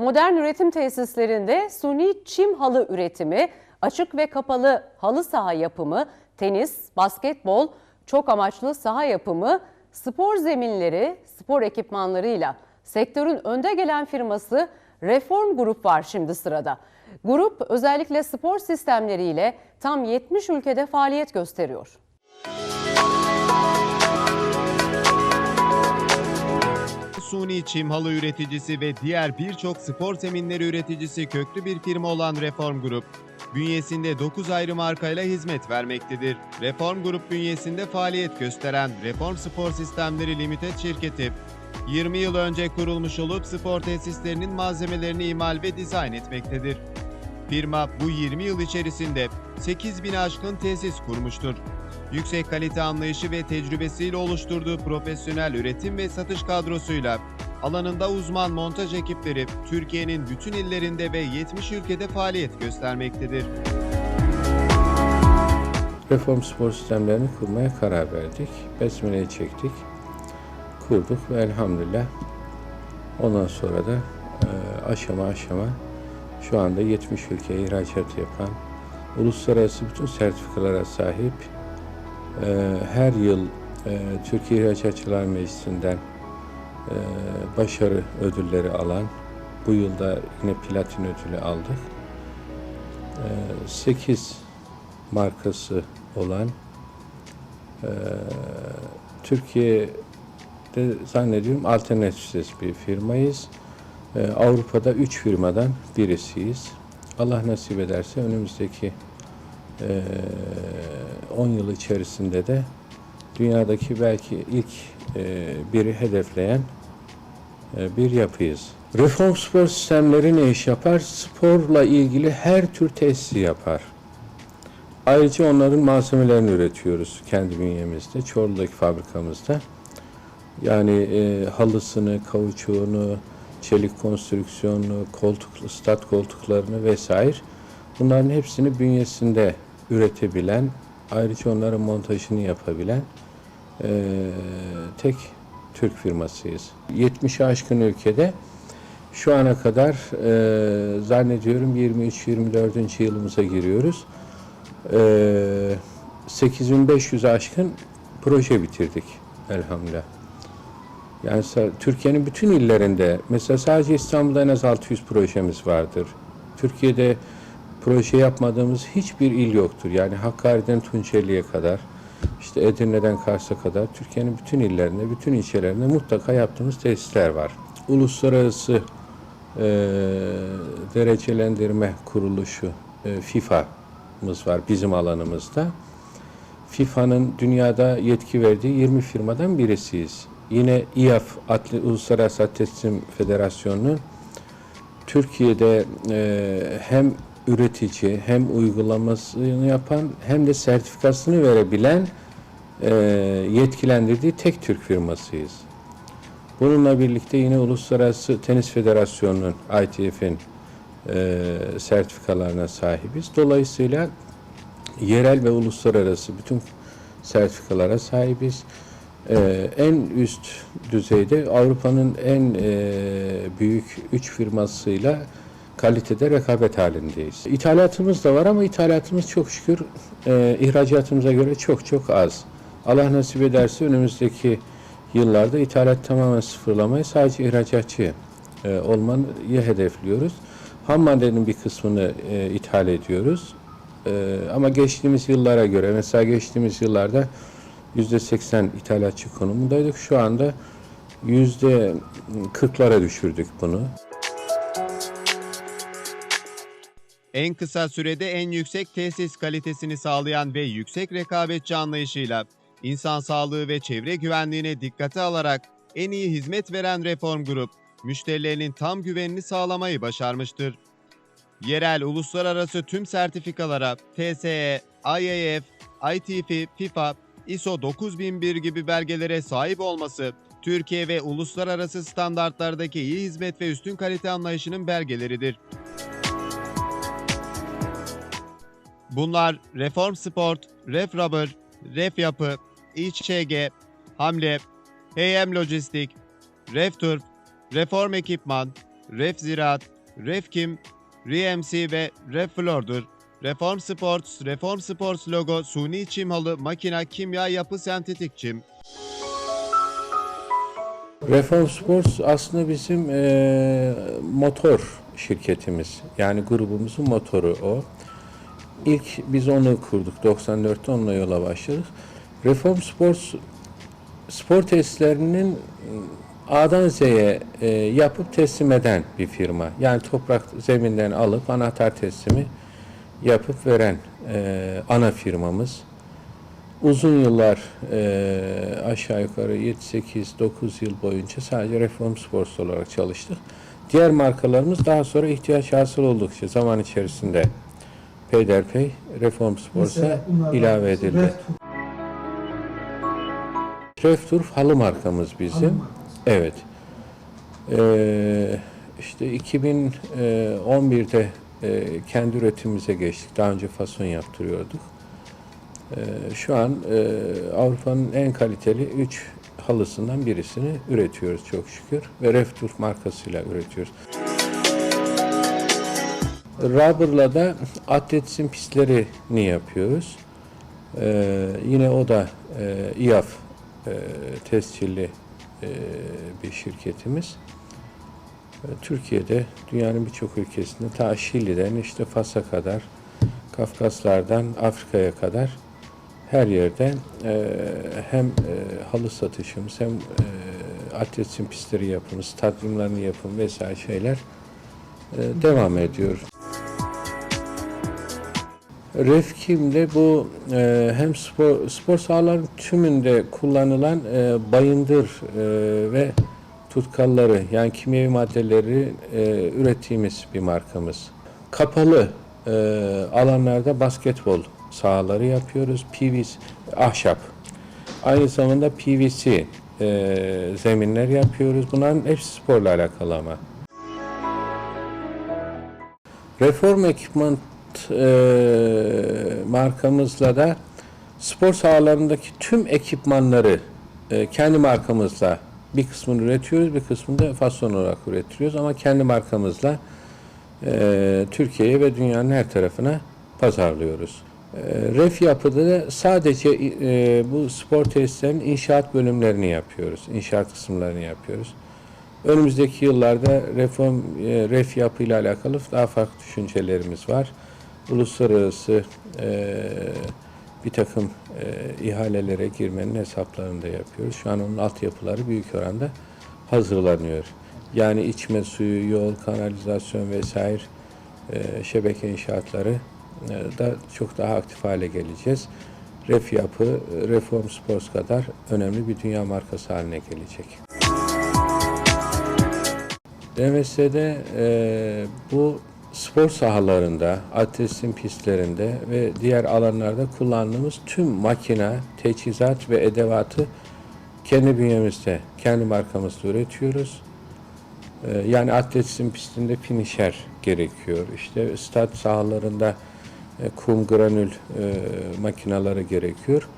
Modern üretim tesislerinde suni çim halı üretimi, açık ve kapalı halı saha yapımı, tenis, basketbol, çok amaçlı saha yapımı, spor zeminleri, spor ekipmanlarıyla sektörün önde gelen firması Reform Grup var şimdi sırada. Grup özellikle spor sistemleriyle tam 70 ülkede faaliyet gösteriyor. Suni çim halı üreticisi ve diğer birçok spor zeminleri üreticisi köklü bir firma olan Reform Grup, bünyesinde 9 ayrı markayla hizmet vermektedir. Reform Grup bünyesinde faaliyet gösteren Reform Spor Sistemleri Limited şirketi, 20 yıl önce kurulmuş olup spor tesislerinin malzemelerini imal ve dizayn etmektedir. Firma bu 20 yıl içerisinde 8000 aşkın tesis kurmuştur. Yüksek kalite anlayışı ve tecrübesiyle oluşturduğu profesyonel üretim ve satış kadrosuyla alanında uzman montaj ekipleri Türkiye'nin bütün illerinde ve 70 ülkede faaliyet göstermektedir. Reform spor sistemlerini kurmaya karar verdik. Besmele'yi çektik. Kurduk ve elhamdülillah ondan sonra da e, aşama aşama şu anda 70 ülkeye ihracat yapan, uluslararası bütün sertifikalara sahip, her yıl e, Türkiye İhracatçılar Meclisi'nden e, başarı ödülleri alan, bu yılda yine platin ödülü aldık. E, 8 markası olan e, Türkiye'de zannediyorum alternatifsiz bir firmayız. Avrupa'da 3 firmadan birisiyiz. Allah nasip ederse önümüzdeki 10 yıl içerisinde de dünyadaki belki ilk e, biri hedefleyen e, bir yapıyız. Reform spor sistemleri ne iş yapar? Sporla ilgili her tür tesisi yapar. Ayrıca onların malzemelerini üretiyoruz kendi bünyemizde, Çorlu'daki fabrikamızda. Yani e, halısını, kauçuğunu, çelik konstrüksiyonunu, koltuklu, stat koltuklarını vesaire bunların hepsini bünyesinde üretebilen, ayrıca onların montajını yapabilen e, tek Türk firmasıyız. 70 aşkın ülkede şu ana kadar e, zannediyorum 23-24. yılımıza giriyoruz. E, 8500 aşkın proje bitirdik elhamdülillah. Yani Türkiye'nin bütün illerinde, mesela sadece İstanbul'da en az 600 projemiz vardır. Türkiye'de proje yapmadığımız hiçbir il yoktur. Yani Hakkari'den Tunceli'ye kadar, işte Edirne'den Kars'a kadar Türkiye'nin bütün illerinde, bütün ilçelerinde mutlaka yaptığımız tesisler var. Uluslararası e, derecelendirme kuruluşu e, FIFA'mız var bizim alanımızda. FIFA'nın dünyada yetki verdiği 20 firmadan birisiyiz. Yine İAF, Atli, Uluslararası Atletizm Federasyonu'nun Türkiye'de e, hem üretici hem uygulamasını yapan hem de sertifikasını verebilen e, yetkilendirdiği tek Türk firmasıyız. Bununla birlikte yine Uluslararası Tenis Federasyonu'nun, ITF'in e, sertifikalarına sahibiz. Dolayısıyla yerel ve uluslararası bütün sertifikalara sahibiz. Ee, en üst düzeyde Avrupa'nın en e, büyük üç firmasıyla kalitede rekabet halindeyiz. İthalatımız da var ama ithalatımız çok şükür e, ihracatımıza göre çok çok az. Allah nasip ederse önümüzdeki yıllarda ithalat tamamen sıfırlamayı sadece ihracatçı e, olmayı hedefliyoruz. Ham maddenin bir kısmını e, ithal ediyoruz. E, ama geçtiğimiz yıllara göre mesela geçtiğimiz yıllarda yüzde 80 ithalatçı konumundaydık. Şu anda yüzde 40'lara düşürdük bunu. En kısa sürede en yüksek tesis kalitesini sağlayan ve yüksek rekabetçi anlayışıyla insan sağlığı ve çevre güvenliğine dikkate alarak en iyi hizmet veren Reform Grup, müşterilerinin tam güvenini sağlamayı başarmıştır. Yerel uluslararası tüm sertifikalara TSE, IAF, ITF, FIFA, ISO 9001 gibi belgelere sahip olması, Türkiye ve uluslararası standartlardaki iyi hizmet ve üstün kalite anlayışının belgeleridir. Bunlar Reform Sport, Ref Rubber, Ref Yapı, İÇG, Hamle, HM Lojistik, Ref Turf, Reform Ekipman, Ref Ziraat, Ref Kim, RMC ve Ref Flor'dur. Reform Sports, Reform Sports logo suni çim halı, makina, kimya, yapı, sentetik çim. Reform Sports aslında bizim eee, motor şirketimiz. Yani grubumuzun motoru o. İlk biz onu kurduk. 94'te onunla yola başladık. Reform Sports spor testlerinin A'dan Z'ye e, yapıp teslim eden bir firma. Yani toprak zeminden alıp anahtar teslimi yapıp veren e, ana firmamız. Uzun yıllar e, aşağı yukarı 7, 8, 9 yıl boyunca sadece Reform Sports olarak çalıştık. Diğer markalarımız daha sonra ihtiyaç hasıl oldukça zaman içerisinde peyderpey Reform Sports'a ilave edildi. Refturf halı markamız bizim. halı. Evet. Ee, işte 2011'de e, kendi üretimimize geçtik. Daha önce fason yaptırıyorduk. Ee, şu an e, Avrupa'nın en kaliteli 3 halısından birisini üretiyoruz çok şükür. Ve Refturf markasıyla üretiyoruz. Rubber'la da atletizm pistlerini yapıyoruz. Ee, yine o da e, İAF e, tescilli e, bir şirketimiz. E, Türkiye'de dünyanın birçok ülkesinde ta Şili'den işte Fas'a kadar, Kafkaslardan Afrika'ya kadar her yerde e, hem e, halı satışımız hem e, atletizm pistleri yapımı, stadyumlarını yapım vesaire şeyler e, devam ediyor. Refkim'de bu e, hem spor, spor sahaların tümünde kullanılan e, bayındır e, ve tutkalları yani kimyevi maddeleri e, ürettiğimiz bir markamız. Kapalı e, alanlarda basketbol sahaları yapıyoruz. PVC, ahşap. Aynı zamanda PVC e, zeminler yapıyoruz. Bunların hepsi sporla alakalı ama. Reform ekipman e, markamızla da spor sahalarındaki tüm ekipmanları e, kendi markamızla bir kısmını üretiyoruz, bir kısmını da fason olarak üretiyoruz ama kendi markamızla e, Türkiye'ye ve dünyanın her tarafına pazarlıyoruz. E, Ref yapıda da sadece e, bu spor tesislerinin inşaat bölümlerini yapıyoruz, inşaat kısımlarını yapıyoruz. Önümüzdeki yıllarda reform, e, ref yapı ile alakalı daha farklı düşüncelerimiz var. Uluslararası e, bir takım e, ihalelere girmenin hesaplarını da yapıyoruz. Şu an onun altyapıları büyük oranda hazırlanıyor. Yani içme suyu, yol, kanalizasyon vesaire e, şebeke inşaatları e, da çok daha aktif hale geleceğiz. Ref yapı, Reform Sports kadar önemli bir dünya markası haline gelecek. DMS'de e, bu spor sahalarında, atletizm pistlerinde ve diğer alanlarda kullandığımız tüm makine, teçhizat ve edevatı kendi bünyemizde, kendi markamızda üretiyoruz. E, yani atletizm pistinde finisher gerekiyor. İşte stat sahalarında e, kum granül e, makineleri gerekiyor.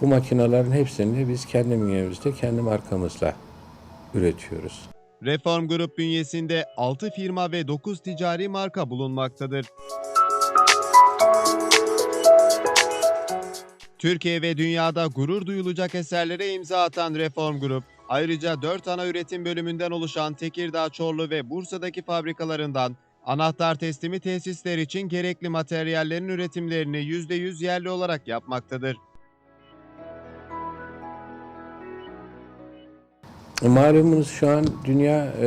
Bu makinelerin hepsini biz kendi bünyemizde, kendi markamızla üretiyoruz. Reform Grup bünyesinde 6 firma ve 9 ticari marka bulunmaktadır. Türkiye ve dünyada gurur duyulacak eserlere imza atan Reform Grup, ayrıca 4 ana üretim bölümünden oluşan Tekirdağ, Çorlu ve Bursa'daki fabrikalarından anahtar teslimi tesisler için gerekli materyallerin üretimlerini %100 yerli olarak yapmaktadır. Malumunuz şu an dünya e,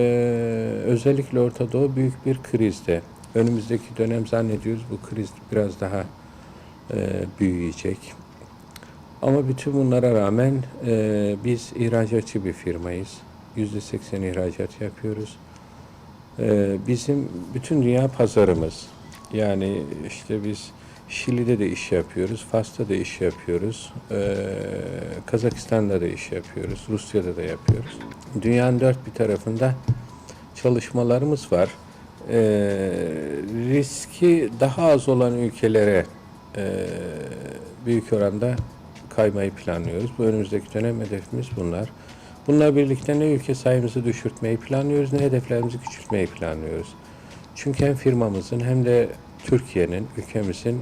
özellikle Orta Doğu büyük bir krizde. Önümüzdeki dönem zannediyoruz bu kriz biraz daha e, büyüyecek. Ama bütün bunlara rağmen e, biz ihracatçı bir firmayız. Yüzde seksen ihracat yapıyoruz. E, bizim bütün dünya pazarımız. Yani işte biz Şili'de de iş yapıyoruz, Fas'ta da iş yapıyoruz, e, Kazakistan'da da iş yapıyoruz, Rusya'da da yapıyoruz. Dünyanın dört bir tarafında çalışmalarımız var. E, riski daha az olan ülkelere e, büyük oranda kaymayı planlıyoruz. Bu önümüzdeki dönem hedefimiz bunlar. Bununla birlikte ne ülke sayımızı düşürtmeyi planlıyoruz ne hedeflerimizi küçültmeyi planlıyoruz. Çünkü hem firmamızın hem de Türkiye'nin, ülkemizin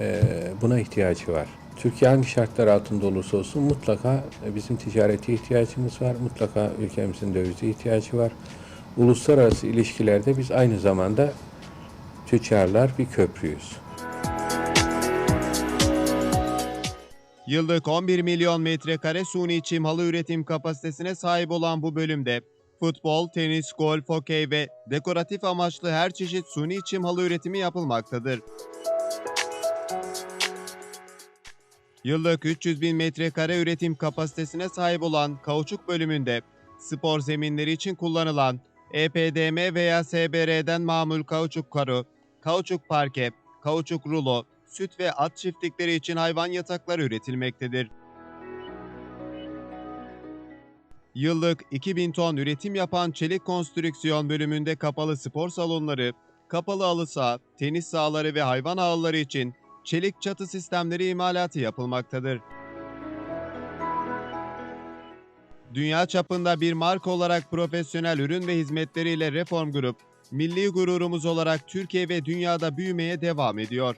e, buna ihtiyacı var. Türkiye hangi şartlar altında olursa olsun mutlaka e, bizim ticarete ihtiyacımız var. Mutlaka ülkemizin dövize ihtiyacı var. Uluslararası ilişkilerde biz aynı zamanda tüccarlar bir köprüyüz. Yıllık 11 milyon metrekare suni çim halı üretim kapasitesine sahip olan bu bölümde futbol, tenis, golf, hokey ve dekoratif amaçlı her çeşit suni çim halı üretimi yapılmaktadır. Yıllık 300 bin metrekare üretim kapasitesine sahip olan kauçuk bölümünde spor zeminleri için kullanılan EPDM veya SBR'den mamul kauçuk karu, kauçuk parke, kauçuk rulo, süt ve at çiftlikleri için hayvan yatakları üretilmektedir. Yıllık 2000 ton üretim yapan çelik konstrüksiyon bölümünde kapalı spor salonları, kapalı halı saha, tenis sahaları ve hayvan ağları için çelik çatı sistemleri imalatı yapılmaktadır. Dünya çapında bir marka olarak profesyonel ürün ve hizmetleriyle Reform Group, milli gururumuz olarak Türkiye ve dünyada büyümeye devam ediyor.